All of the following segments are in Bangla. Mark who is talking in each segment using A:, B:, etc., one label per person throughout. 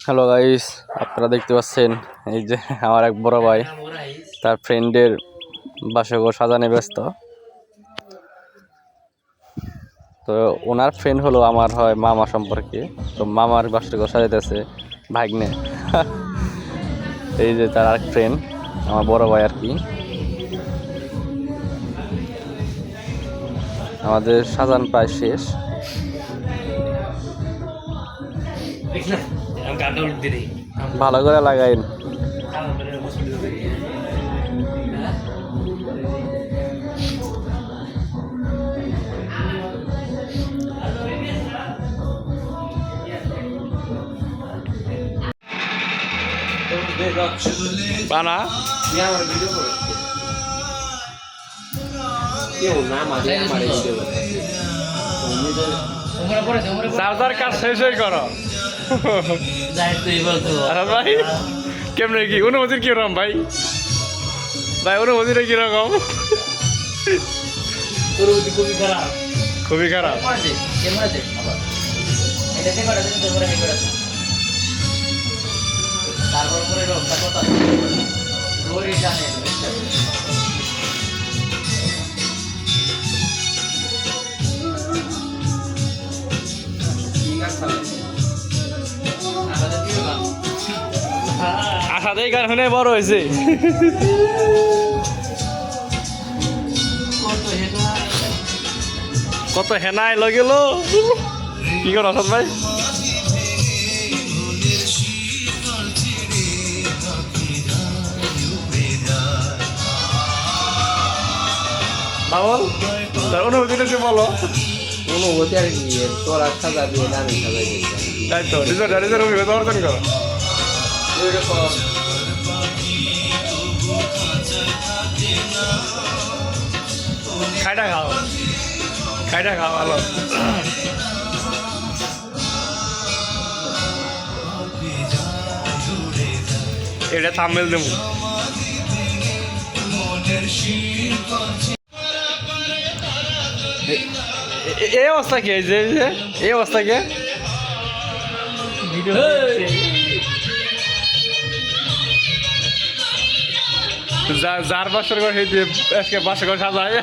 A: হ্যালো গাইস আপনারা দেখতে পাচ্ছেন এই যে আমার এক বড় ভাই। তার ফ্রেন্ডের বাসঘর সাজানে ব্যস্ত। তো ওনার ফ্রেন্ড হলো আমার হয় মামা সম্পর্কে। তো মামার বাসঘর সাজাইতেছে ভাগ্নে। এই যে তার আরেক ফ্রেন্ড আমার বড় ভাই আর কি। আমাদের সাজান প্রায় শেষ। ভালো করে লাগাইন। বানা। চার্জার কাজ শেষ হয়ে করো ভাই কেমনে কি? অনুমতির কীরকম ভাই? ভাই অনুমতিটা কীরকম?
B: ওই খারাপ।
A: খুবই খারাপ।
B: তারপর
A: আশাতেই গান শুনে বড় হয়েছে।
B: কত
A: হেনায় লগেল। কি কর অসৎ ভাই? বাবল তার অনুভূতিটা একটু বলো।
C: অনুভূতি আর কি তোরা সাজাবি না আমি সাজাই দিতাম
A: তাই তো নিজের নিজের অভিজ্ঞতা অর্জন করো। খাইটা খাও খাইটা খাও ভালো এটা থামেল দেবো এই অবস্থা কি? যে এই অবস্থা কি? যা- যার বাসর ঘর হইতে আজকে বাসর ঘর সাজায়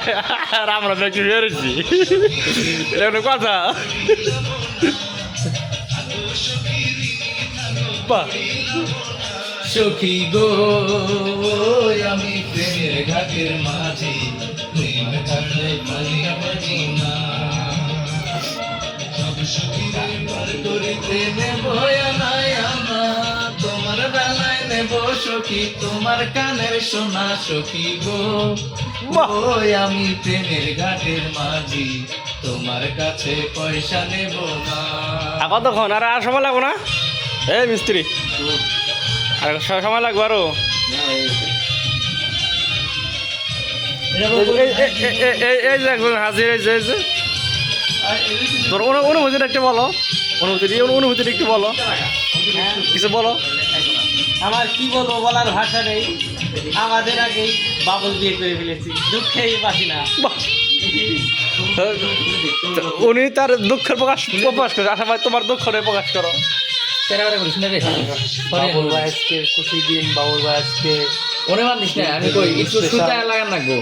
A: আর আমরা দেখি বেরোছি এটা কথা?
D: সখী গো, আমি প্রেমের ঘাটের মাঝে তোমার কাছে পালিয়া পারি না। সব সখী বার করিতে নেব নাই সখী তোমার কানের সোনা সখী গো। ওই আমি প্রেমের ঘাটের মাঝি তোমার কাছে পয়সা নেব না।
A: আর কতক্ষণ? আর আর সময় লাগবো না? এই মিস্ত্রি। আর সময় লাগবো আরও? এই- যে একজন হাজির এই যে। তোর অনুভূতিটা একটু বলো। অনুভূতি এই অনুভূতিটা একটু বলো। কিছু বলো।
B: আমার কি বলব বলার ভাষা নেই। আমাদের আগেই বাবুল বিয়ে করে ফেলেছি। দুঃখেই বাসি না।
A: উনি তার দুঃখের প্রকাশ প্রকাশ করে আশা ভাই তোমার দুঃখরে প্রকাশ করো।
C: ভাই আজকে খুশি দিন বাবুর ভাই আজকে
B: ওরে মানিস না আমি কই একটু সুতা লাগান লাগবো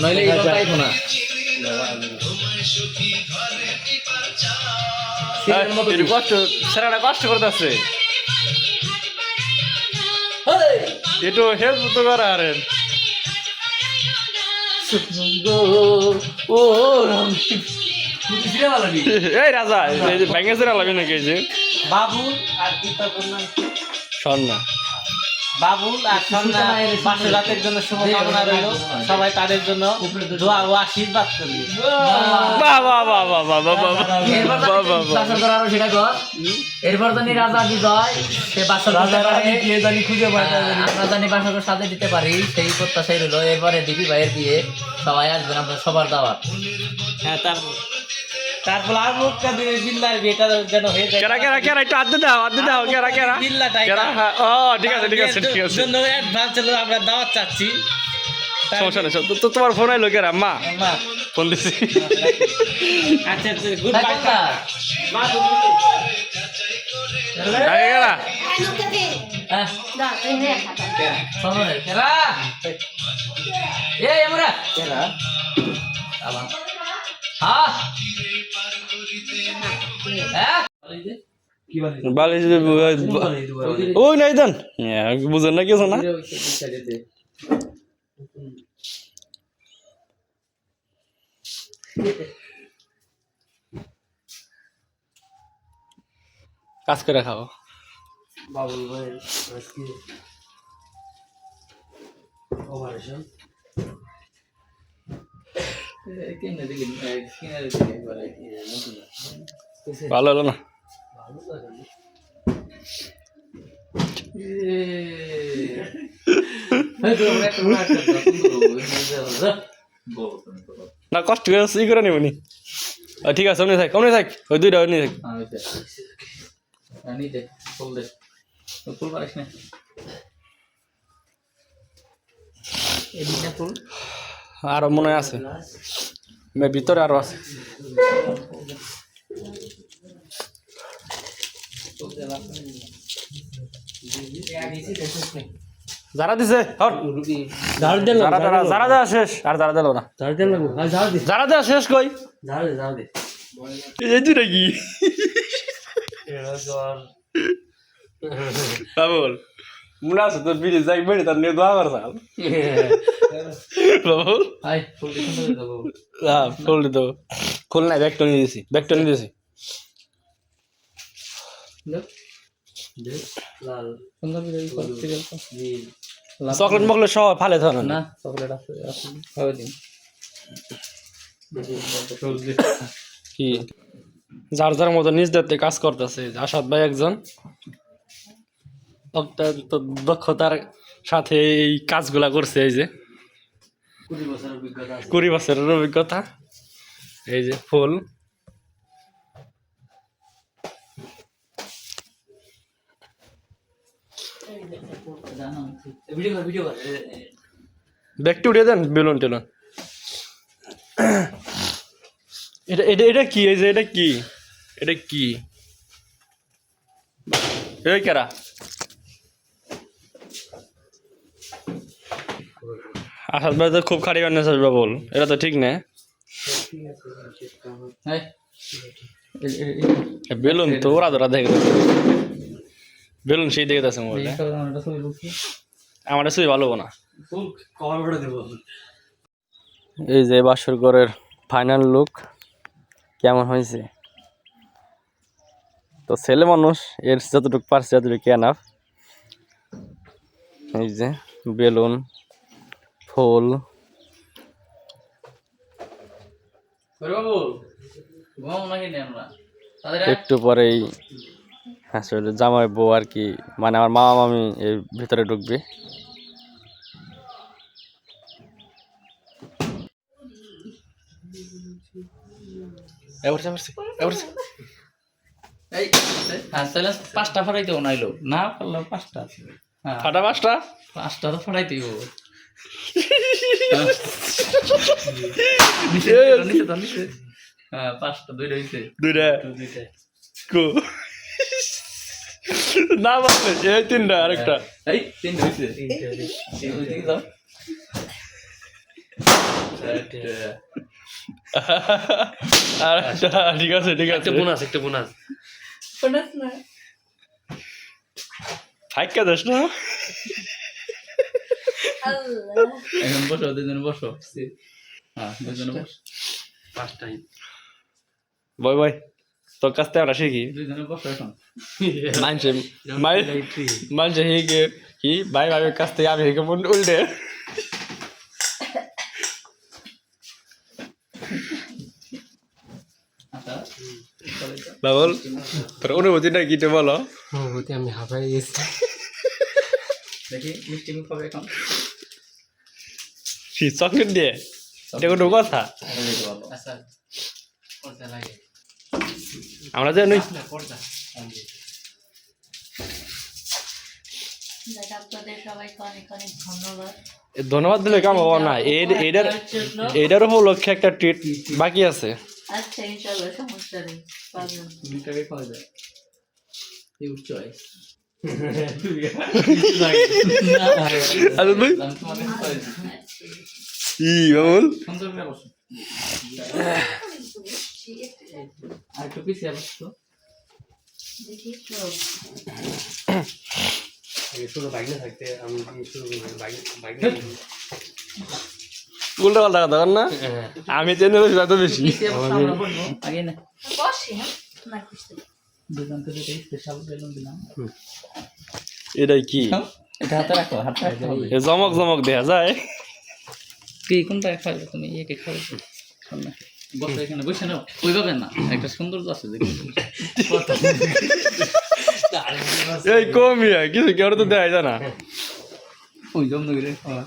B: নইলে এই কথা আইবো না
A: একটু কষ্ট সেরাটা কষ্ট করতেছে। আরে।
B: ও
A: এই রাজা ভেঙেছে লাগবে নাকি বাবু যে?
B: আর?
A: সন্না
B: বাবুল আর সন্ধ্যা পাঁচশো রাতের জন্য শুভকামনা রইল। সবাই তাদের জন্য দোয়া ও আশীর্বাদ করবে
A: বাহ বাহ বাহ বাহ বাহ বাহ বাহ
E: এরপর
A: বাহ বাহ বাহ
E: বাসর করার সেটা কর। এরপর জানি রাজা বিজয় সে
C: জানি খুঁজে পায় না জানি।
E: আমরা জানি বাসর সাথে দিতে পারি সেই প্রত্যাশাই রইল। এরপরে দিবি ভাইয়ের বিয়ে। সবাই আসবেন আপনার সবার দাওয়াত।
B: হ্যাঁ তারপর। তারপর আর মুখটা দিয়ে বিল্লার বিয়েটা যেন হয়ে যায়।
A: কেরা কেরা কেরা একটু আদ্য দাও আদ্য দাও কেরা কেরা।
B: বিল্লা
A: কেরা? হ্যাঁ, ও ঠিক আছে ঠিক আছে ঠিক আছে।
B: জন্য অ্যাডভান্স হলো আমরা দাওয়াত চাচ্ছি।
A: সমস্যা নেই তো তোমার ফোন আইলো কেরা? মা
B: মা।
A: ফোন দিছি।
B: আচ্ছা গুড বাই মা।
A: ডাকে গেলা
E: হ্যাঁ কেরা? আবার হ্যাঁ হ্যাঁ
A: ওই বুঝেন না না। কাজ করে খাও।
C: বাবুল ভাই
E: কেমনে দিলি কিনে দিলি একবারে
A: ভালো হলো না?
C: না।
A: কষ্ট ই করে নিবনি। ঠিক আছে অমনি থাক অমনি থাক ওই দুইটা অমনি থাক।
E: ফুল।
A: আরও মনে আছে। মে ভিতরে আরও আছে। যারা দিছে যারা দেওয়া শেষ আর যারা দিল না।
C: দি
A: যারা দেওয়া শেষ কই? এই দুটা কি?
C: এটা জ্বর।
A: বাবুল মনে আছে তোর বিড়ি যাই বেড়ে তার নিয়ে দোয়া করছাল হ্যাঁ ফুল ব্যাগটা নিয়ে ব্যাগটা নিয়ে চকলেট মকলেট সব ফালে তো না।
E: না চকলেট আছে আছে। খাওয়া দিন।
A: কি? যার যার মতো নিজ দায়িত্বে কাজ করতেছে আসাদ ভাই একজন। অত্যন্ত দক্ষতার সাথে এই কাজগুলা করছে এই যে।
C: কুড়ি
A: বছরের অভিজ্ঞতা এই যে ফুল। ব্যাগটি উঠিয়ে দেন, বেলুন টেলুন। এটা এটা এটা কি? এই যে এটা কি? এটা কি? এই কেরা? আসাদ ভাই তো খুব খারাপ বানিয়েছে বল এটা তো ঠিক না? বেলুন তো ওরা ধরা দেখে বেলুন সেই দেখে আছে মোবাইলে।
E: ছবি
A: আমার শুই ভালো না।
C: ফুল কভার করে দেবো।
A: এই যে বাসর ঘরের ফাইনাল লুক কেমন হয়েছে? তো ছেলে মানুষ এর যতটুকু পারছে যতটুকু এনাফ এই যে বেলুন।
E: তাদের
A: একটু পরেই আসলে জামাই বউ আর কি মানে আমার মামা মামি এর ভিতরে ঢুকবে। এবার এবার এবার
E: এই হ্যাঁ পাঁচটা ফাটাইতে নাইলো। না পারল পাঁচটা হ্যাঁ।
A: ফাটা পাঁচটা?
E: পাঁচটা তো ফাটাইতে পাঁচটা দুইটা হইছে
A: দুইটা কো না এই তিনটা আরেকটা
E: এই তিনটা হইছে
A: ঠিক আছে ঠিক আছে
C: বোনাস একটা বোনাস বোনাস না
A: ফাইকা দাস না
E: এখন বসো দুজনে বসো হ্যাঁ দুজনে বসো।
C: পাঁচটাই
A: বয় বয় তোর কাছ থেকে
E: এখন।
A: মানছে মানছে হিকে কি? ভাই ভাইয়ের কাছ থেকে আমি হিকে মন উল্টে।
E: আচ্ছা
A: বাবল তোর অনুভূতিটা কি বলো?
C: অনুভূতি আমি হাঁপাই গেছি।
E: দেখি মিষ্টি মুখ হবে এখন।
A: কি চকলেট দিয়ে। এটা কোনো কথা?
E: আচ্ছা
A: আমরা
F: অনেক অনেক ধন্যবাদ।
A: ধন্যবাদ দিলে কাম হব না। এটার এটার উপলক্ষে একটা ট্রিট বাকি আছে।
F: আচ্ছা ইনশাল্লাহ সমস্যা নেই
E: খাওয়া যায়।
A: আরে
E: choice।
A: ই বাবুল
E: আর
C: বাইক বাইক
A: উল্টা পাল্টা কথা না আমি চেনে যত বেশি।
E: আগে না
F: বসি হ্যাঁ? না
E: দুজনকে দুটো স্পেশাল বেলুন দিলাম।
A: এটাই কি?
E: এটা হাতে রাখো হাতে রাখতে হবে।
A: জমক জমক দেখা যায়।
E: কি কোনটা খাবে তুমি ইয়েকে খাবে শোনো বসো এখানে বসে নাও। ওইভাবে না একটা সৌন্দর্য আছে দেখি।
A: এই কমই কিছু কেউ তো দেখা যায় না।
E: ওই জন্য করে খাওয়া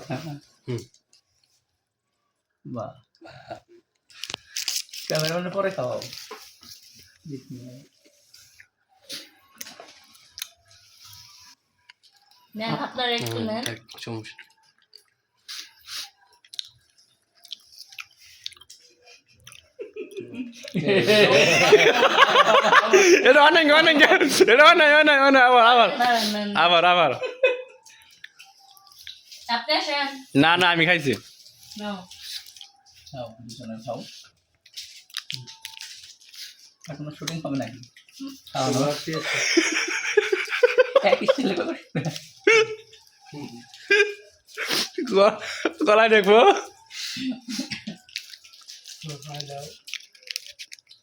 E: বাহ। ক্যামেরাম্যানে পরে খাওয়াও।
F: নেন আপনার একটু নেন
A: এটা অনেক অনেক এটা অনেক অনেক অনেক আবার আবার। আবার আবার না না আমি খাইছি
E: শুটিং হবে নাকি খাও না এক স্টাইলে করে
A: গ- গলায় দেখব।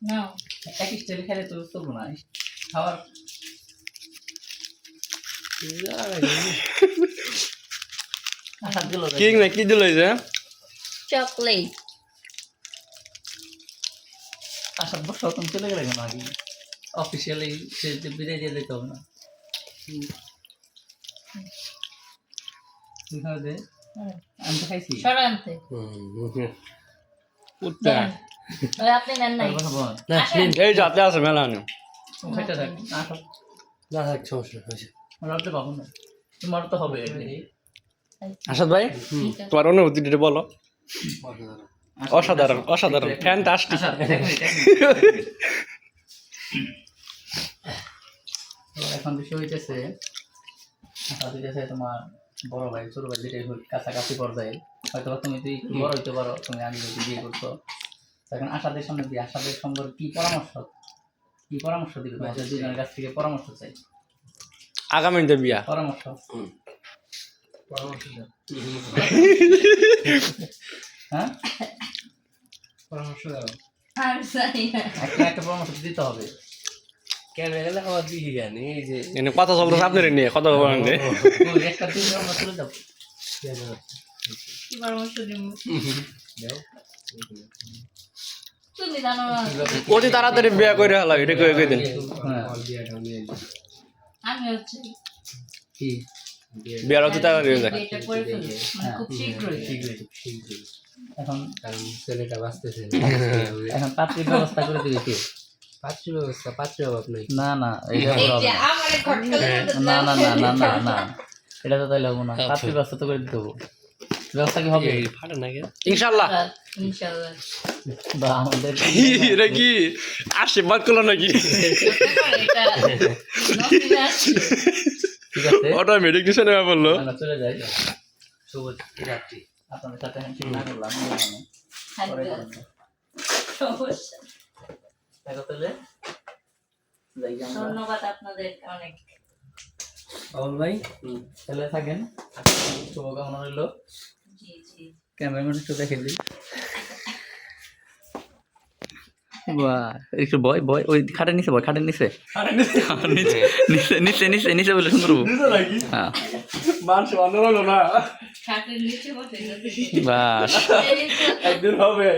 F: নাও।
E: এক স্টাইলে খেলে তো চলবো না হাতগুলো
A: কি না কি দিল যে?
F: চকলেট।
E: আসার বছর তুমি চলে গেলে কেন আগে? অফিসিয়ালি সে বিদায় দিয়ে দিতে হবে না। তুই খাওয়া দে আমি তো খাইছি
F: সরো আনতে দেন। আপনি নেন নাই।
E: তারপর বল
F: আসেন।
A: এই যাতে আছে মেলা আনো।
E: খাইতে থাক। না
C: থাক সমস্যা হয়েছে
E: আমার পাবো না। তোমার তো হবে
A: আসাদ ভাই। তোমার অনুভূতিটা বলো। অসাধারণ অসাধারণ ফ্যান্টাস্টিক।
E: আচ্ছা, এক মিনিট, এক মিনিট। তো এখন বিষয় হইতেছে তোমার বড় ভাই ছোট ভাই যেটাই হোক কাছাকাছি পর্যায়ে। হয়তো তুমি তুই বড় হইতে পারো তুমি আগে যদি বিয়ে করছ। এখন আশাদের সামনে দিয়ে আশাদের সম্পর্কে কি পরামর্শ? কি পরামর্শ দিবে তোমাদের দুজনের কাছ থেকে পরামর্শ চাই।
A: আগামীতে বিয়া।
E: পরামর্শ। হ্যাঁ?
C: পরামর্শ দাও।
E: একটা পরামর্শ দিতে হবে।
A: কথা চলতেছে আপনার নিয়ে কথা বলেন যে। অতি তাড়াতাড়ি বিয়া করে হলো এটা কয়ে কয়ে দিন।
E: হ্যাঁ
C: বিয়াটা নিয়ে
F: আমি হচ্ছে
E: কি?
A: বিয়ার অতি তাড়াতাড়ি হয়ে যায়।
F: মানে খুব শীঘ্রই।
E: এখন
C: ছেলেটা বাঁচতেছে।
E: এখন পাত্রীর ব্যবস্থা করে দিবি কি?
C: পাত্রী ব্যবস্থা অভাব নেই।
E: না না এটা না। না না না না না না। এটা তো তাইলে হব না। পাত্রীর ব্যবস্থা তো করে দিতে হব। ব্যবস্থা কি হবে?
C: ফাটে না কেন
A: ইনশাল্লাহ
E: বা আমাদের
A: এটা কি? আশীর্বাদ করল নাকি।
E: ঠিক আছে।
A: অটোমেটিক বলল।
E: চলে যাই।
C: শুভ রাত্রি।
E: আপনাদের সাথে করলাম।
F: সমস্যা।
E: দেখো তাহলে।
F: ধন্যবাদ আপনাদের অনেক।
C: অমল ভাই
E: তাহলে থাকেন শুভকামনা রইল।
F: জি জি।
E: ক্যামেরাম্যান একটু দেখে দিই। বাহ একটু বয় বয় ওই খাটের নিচে বয় খাটের নিচে। নিচে? নিচে নিচে নিচে নিচে বলে সুন্দর। হ্যাঁ।
F: বসে
A: একদিন হবে।